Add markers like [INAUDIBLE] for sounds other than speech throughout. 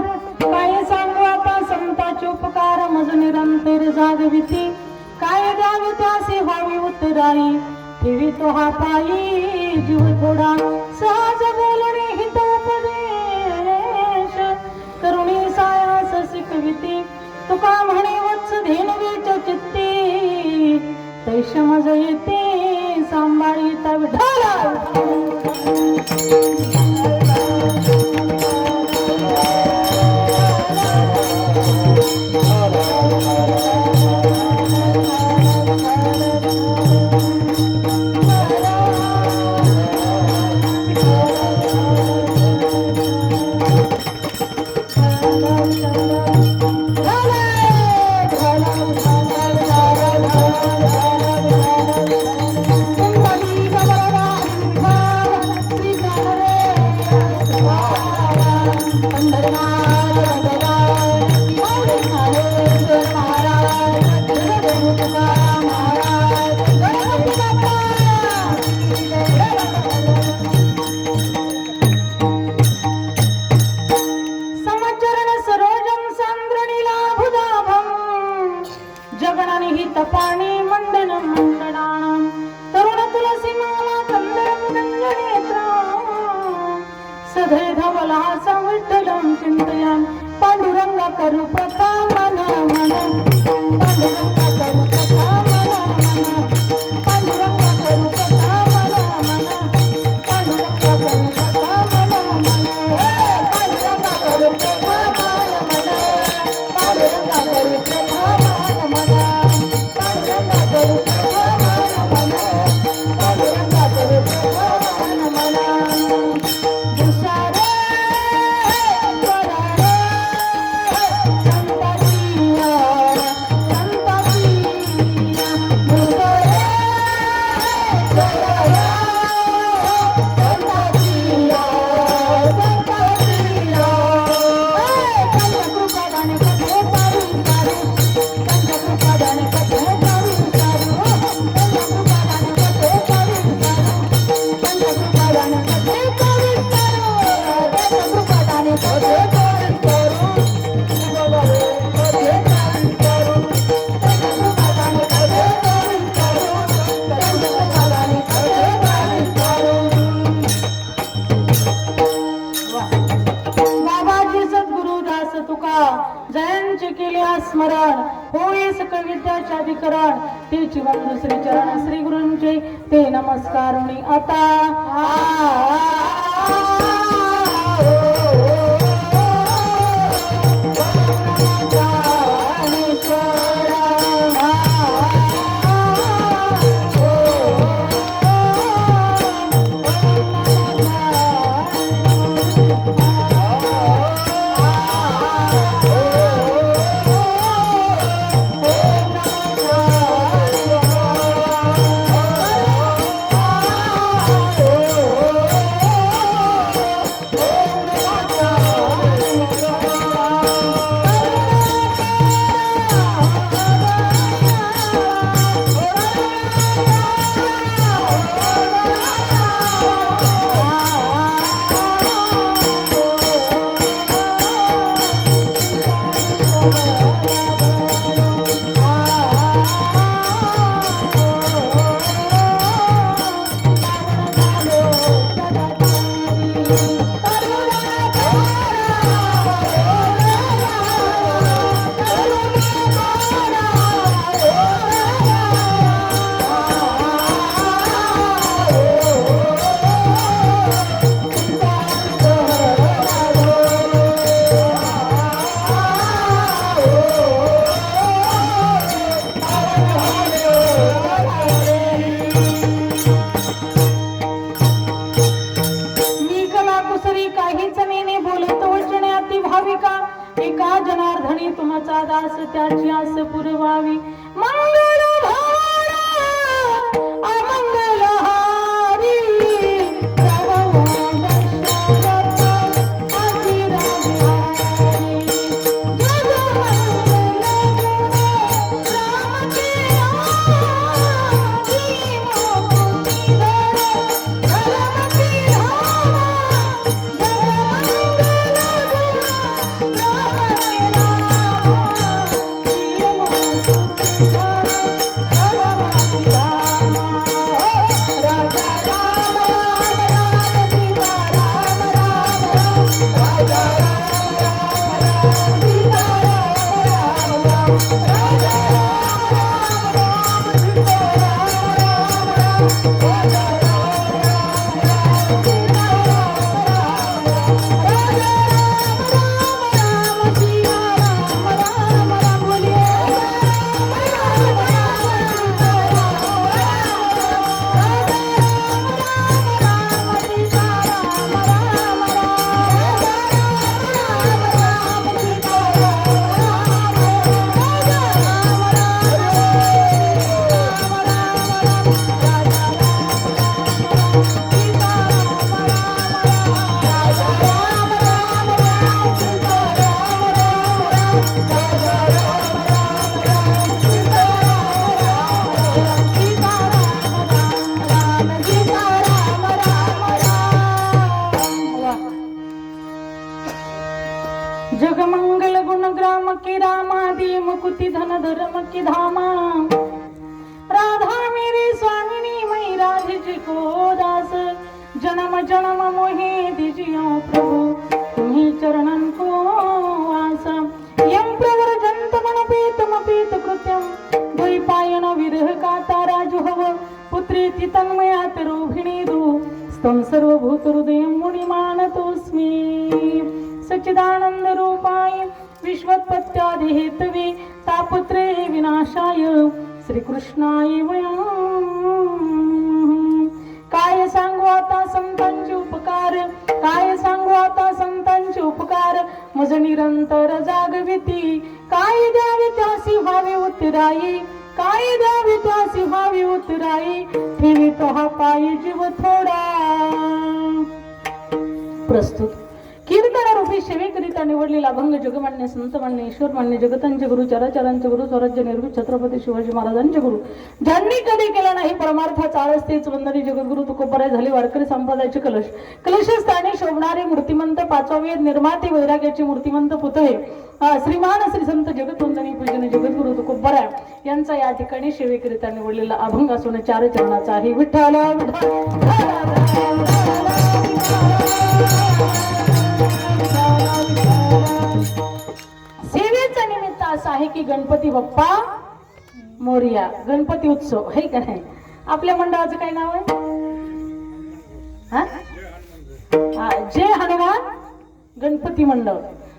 काय सांगू आता संताचे उपकार? मज निरंतर जागविती. काय द्यावी त्यासे व्हावी उतराई ठेवी तो हा पायी जीव थोडा. सहज बोलणे हित उपदेश. करुणी सायास शिकविती. तुका म्हणे वत्स धेनवीच चित्ती. तैश मज येते सांभाळी तव ढाला. पाणी तपाने मण्डनं मण्डनानां तरुणतुलसीमाला कन्दरं गङ्गनेत्रा सधैधवलासं विठ्ठलं चिन्तयामि पाण्डुरङ्गकरुपता मन मन पाण्डुरङ्ग शिवकृष्ण चरण श्री गुरूंचे ते नमस्कार आता मज निरंतर जागविती. काय द्यावे त्यासी व्हावे उतराई काय द्यावे त्यासी व्हावी उतराई ठेवी तो हा पायी जीव थोडा. प्रस्तुत मी सेवेकरिता निवडलेला अभंग जगमान्य संत मान्य ईश्वर मान्य जगतांचे गुरु चराचरांचे गुरु स्वराज्य निर्भूत छत्रपती शिवाजी महाराजांचे गुरु ज्यांनी कधी केला नाही परमार्थाचा आळस तेच वंदनी जगद्गुरु तुकोबराय झाले वारकरी संप्रदायाचे कलश कलशस्थानी शोभणारे मूर्तिमंत पाचवावे निर्माते वैराग्याचे मूर्तिमंत पुतळे श्रीमान श्री संत जगतवंदनी पूजन जगद्गुरु तुकोबराय यांचा या ठिकाणी सेवेकरिता निवडलेला अभंग असून चार चरणाचा आहे विठ्ठल सेवेचा निमित्त असं आहे की गणपती बाप्पा मोरिया गणपती उत्सव हे का नाही? आपल्या मंडळाचं काय नाव आहे? जय हनुमान गणपती मंडळ.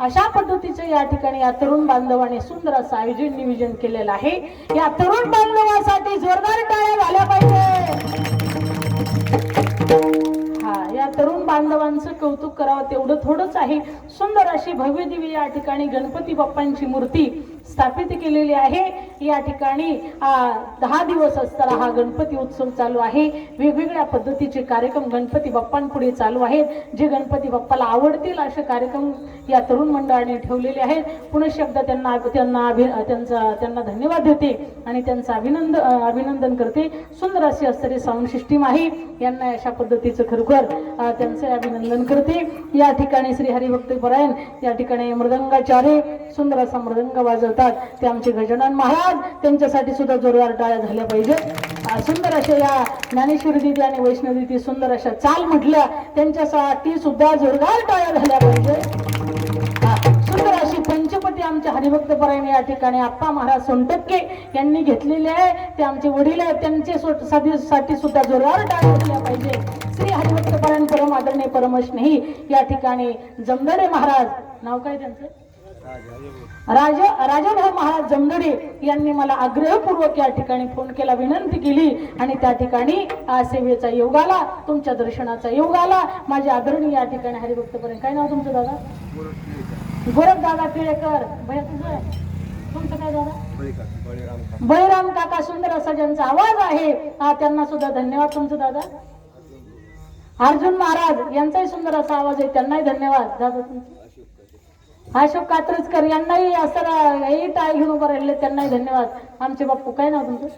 अशा पद्धतीचं या ठिकाणी या तरुण बांधवाने सुंदर असं आयोजन नियोजन केलेलं आहे. या तरुण बांधवासाठी जोरदार टाळ्या झाल्या पाहिजे. बांधवांचं कौतुक करावं तेवढं थोडंच आहे. सुंदर अशी भव्य दिव्य या ठिकाणी गणपती बाप्पांची मूर्ती स्थापित केलेली आहे. या ठिकाणी दहा दिवस असताना हा गणपती उत्सव चालू आहे. वेगवेगळ्या पद्धतीचे कार्यक्रम गणपती बाप्पांपुढे चालू आहेत. जे गणपती बाप्पाला आवडतील असे कार्यक्रम या तरुण मंडळाने ठेवलेले आहेत. पुनशब्द त्यांना त्यांना अभि त्यांचा त्यांना धन्यवाद देते आणि त्यांचं अभिनंद अभिनंदन करते. सुंदर अशी असणारी साऊंड सिस्टीम आहे. यांना अशा पद्धतीचं खरोखर त्यांचं त्यांचे अभिनंदन करते. या ठिकाणी श्री हरिभक्त परायण या ठिकाणी मृदंगाचार्य सुंदर असा मृदंग वाजवतात ते आमचे गजानन महाराज त्यांच्यासाठी सुद्धा जोरदार टाळ्या झाल्या पाहिजेत सुंदर अशा या ज्ञानेश्वरी दिदी आणि वैष्णवी दिदी सुंदर अशा चाल म्हटल्या त्यांच्यासाठी सुद्धा जोरदार टाळ्या झाल्या पाहिजे. सुंदर अशी पंचपती आमच्या हरिभक्त परायण या ठिकाणी आप्पा महाराज सोनटक्के यांनी घेतलेले आहे. ते आमचे वडील आहेत त्यांचे सो- साठी सुद्धा जोरदार टाळ्या झाल्या पाहिजे. श्री हरिभक्त परायण परम आदरणीय परमश नाही या ठिकाणी जमदारे महाराज नाव काय त्यांचं? राजा राजाभाऊ महाराज जमदडे यांनी मला आग्रहपूर्वक या ठिकाणी फोन केला विनंती केली आणि त्या ठिकाणी सेवेचा योग आला तुमच्या दर्शनाचा योग आला. माझे आदरणीय या ठिकाणी हरिभक्तपर्यंत काय नाव तुमचं दादा? गोरख दादा टिळेकर. भैया तुझं तुमचं काय दादा? बळीराम काका सुंदर असा ज्यांचा आवाज आहे त्यांना सुद्धा धन्यवाद तुमचं दादा. अर्जुन महाराज यांचाही सुंदर असा आवाज आहे त्यांनाही धन्यवाद. दादा तुमचं? अशोक कात्रजकर यांनाही असं हे टाळ घेऊन उभं राहिले त्यांनाही धन्यवाद. आमचे बाप्पू काय नाव तुमचं?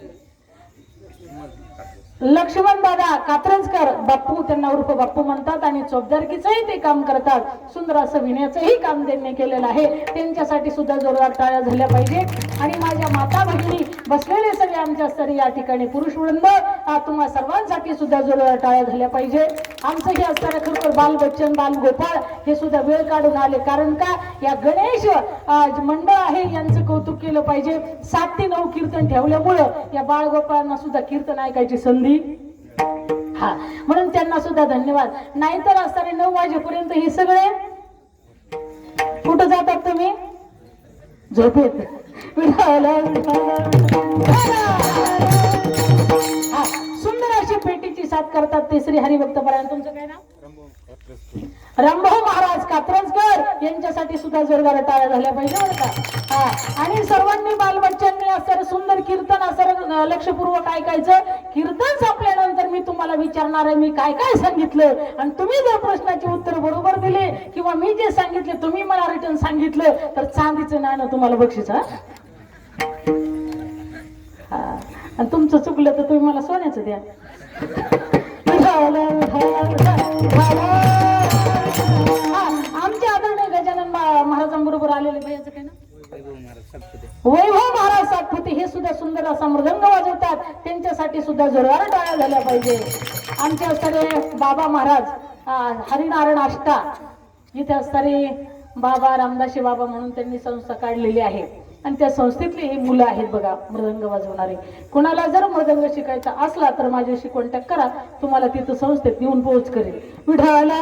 लक्ष्मण दादा कात्रजकर बाप्पू त्यांना उर्फ बाप्पू म्हणतात आणि चौबदारकीचंही ते काम करतात. सुंदर असं विण्याचंही काम त्यांनी केलेलं आहे. त्यांच्यासाठी सुद्धा जोरदार टाळ्या झाल्या पाहिजे आणि माझ्या माता भगिनी बसलेले सगळे आमच्या स्तरी या ठिकाणी पुरुष वृंद हा तुम्हा सर्वांसाठी सुद्धा जोरदार टाळ्या झाल्या पाहिजे. आमचं हे असताना खरोखर बाल बच्चन बाल गोपाळ हे सुद्धा वेळ काढून आले. कारण का? या गणेश मंडळ आहे यांचं कौतुक केलं पाहिजे. सात ते नऊ कीर्तन ठेवल्यामुळं या बाळगोपाळांना सुद्धा कीर्तन ऐकायची संधी. हा म्हणून त्यांना सुद्धा धन्यवाद. नाहीतर असताना नऊ वाजेपर्यंत हे सगळे कुठं जातात तुम्ही? झोपेत विठाला, हा, सुंदर अशी पेटीची साथ करतात ते श्री हरिभक्त तुमचं काय नाव? रामभाऊ महाराज कात्रजकर यांच्यासाठी सुद्धा जोरदार टाळ्या झाल्या पाहिजे बरं का? हा. आणि सर्वांनी बालबच्चांनी असं सुंदर कीर्तन असं लक्षपूर्वक ऐकायचं. कीर्तन संपल्यानंतर मी तुम्हाला विचारणार आहे मी काय काय सांगितलं? आणि तुम्ही जर प्रश्नाची उत्तर बरोबर दिले किंवा मी जे सांगितले तुम्ही मला रिटर्न सांगितलं तर चांदीचं नाणं तुम्हाला बक्षीस हा? हा. आणि तुमचं चुकलं तर तुम्ही मला सोन्याचं द्या. [LAUGHS] जोरदार टाळ्या झाल्या पाहिजे. आमचे असणारे बाबा महाराज हरिनारायण आष्टा इथे असणारे बाबा रामदासी बाबा म्हणून त्यांनी संस्था काढलेली आहे. आणि त्या संस्थेतली ही मुलं आहेत बघा मृदंग वाजवणारे. कुणाला जर मृदंग शिकायचा असला तर माझ्याशी कॉन्टॅक्ट करा तुम्हाला तिथं संस्थेत येऊन पोहोच करेल. विढाला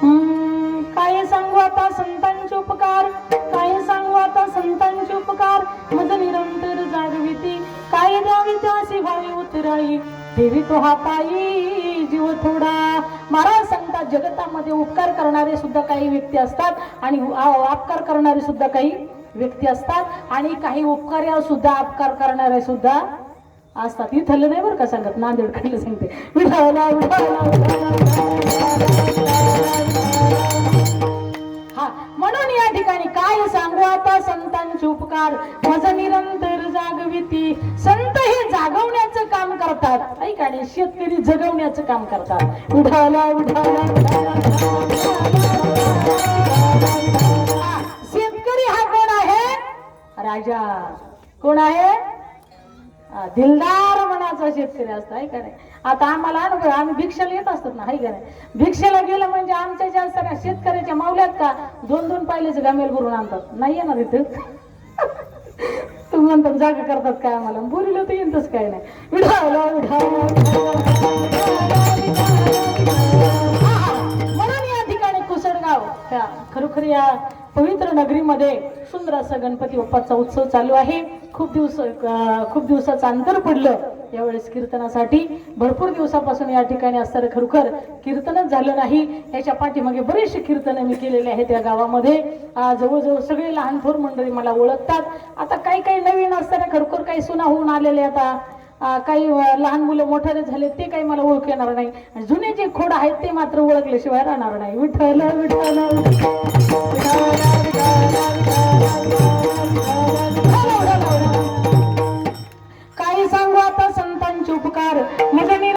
हम्म, काय सांगू आता संता उपकार. काय सांगू आता संतांचे उपकार? मज निरंतर जागविती. काय द्यावी त्याशी भावी उतराई? देवी तो हा पायी जीव थोडा. महाराज सांगतात जगतामध्ये उपकार करणारे सुद्धा काही व्यक्ती असतात आणि अपकार करणारे सुद्धा काही व्यक्ती असतात आणि काही उपकार सुद्धा अपकार करणारे सुद्धा असतात. इथलं नाही बरं का सांगत? नांदेड कडलं सांगते विठावला विठावला ठिकाणी काय सांगू आता संतांचे उपकार? मज निरंतर जागविती. संत हे जागवण्याचं काम करतात. ऐका नाही शेतकरी जगवण्याचं काम करतात. उठाला उठाला शेतकरी हा कोण आहे? राजा. कोण आहे? दिलदार मनाचा शेतकरी असतो ऐका नाही आता आम्हाला अनुभव आम्ही भिक्षेला येत असतात ना आहे का नाही? भिक्षेला गेलं म्हणजे आमच्या ज्या सगळ्या शेतकऱ्याच्या मावल्यात का दोन दोन पाहिलेचे गामेल भरून आणतात. नाही येणार इथं. तुम्ही म्हणतात जागा करतात काय आम्हाला? बोलिलं तर येतच काय नाही. विढावला म्हणून या ठिकाणी कुसडगाव त्या खरोखर या पवित्र नगरीमध्ये सुंदर असा गणपती बाप्पाचा उत्सव चालू आहे. खूप दिवस खूप दिवसाचं अंतर पडलं. यावेळेस कीर्तनासाठी भरपूर दिवसापासून या ठिकाणी असताना खरोखर कीर्तनच झालं नाही याच्या पाठीमागे बरेचसे कीर्तन मी केलेले आहेत या गावामध्ये जवळजवळ सगळे लहान थोर मंडळी मला ओळखतात आता काही काही नवीन असताना खरोखर काही सुना होऊन आलेले आता काही लहान मुलं मोठ्याने झाले ते काही मला ओळख येणार नाही आणि जुने जे खोड आहेत ते मात्र ओळखल्याशिवाय राहणार नाही Vitthal, Vitthal. desculpa, cara. Mas a.